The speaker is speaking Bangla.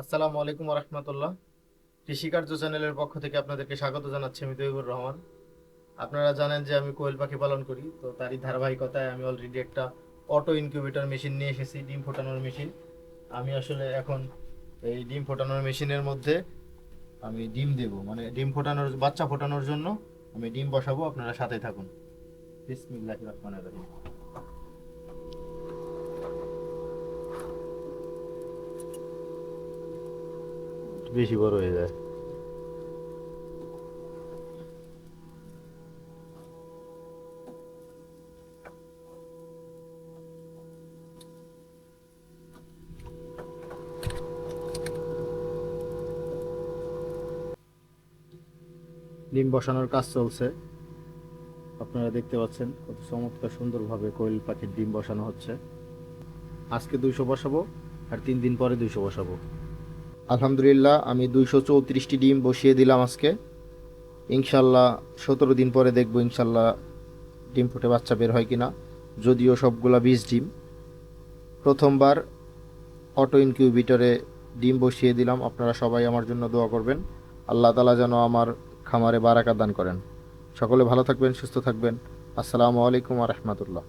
আসসালামু আলাইকুম রহমতুল্লাহ কৃষিকার্য চ্যানেলের পক্ষ থেকে আপনাদেরকে স্বাগত জানাচ্ছি আমি তৈবুর রহমান। আপনারা জানেন যে আমি কোয়েল পাখি পালন করি, তো তারই ধারাবাহিকতায় আমি অলরেডি একটা অটো ইনকিউবেটর মেশিন নিয়ে এসেছি, ডিম ফোটানোর মেশিন আমি আসলে এখন এই ডিম ফোটানোর মেশিনের মধ্যে আমি ডিম দেব মানে ডিম ফোটানোর, বাচ্চা ফোটানোর জন্য আমি ডিম বসাবো, আপনারা সাথে থাকুন। বিসমিল্লাহির রহমানির রহিম। বেশি বড় হয়ে যায়। ডিম বসানোর কাজ চলছে। আপনারা দেখতে পাচ্ছেন কত চমৎকার সুন্দরভাবে কোয়েল পাখির ডিম বসানো হচ্ছে। আজকে দুইশো বসাবো আর তিন দিন পরে দুইশো বসাবো। আলহামদুলিল্লাহ, আমি দুইশো চৌত্রিশটি ডিম বসিয়ে দিলাম আজকে। ইনশাল্লাহ সতেরো দিন পরে দেখব ইনশাল্লাহ ডিম ফুটে বাচ্চা বের হয় কিনা, যদিও সবগুলা বীজ ডিম। প্রথমবার অটো ইনকিউবিটরে ডিম বসিয়ে দিলাম, আপনারা সবাই আমার জন্য দোয়া করবেন। আল্লাহ তালা যেন আমার খামারে বারাকা দান করেন। সকলে ভালো থাকবেন, সুস্থ থাকবেন। আসসালামু আলাইকুম আ রহমতুল্লাহ।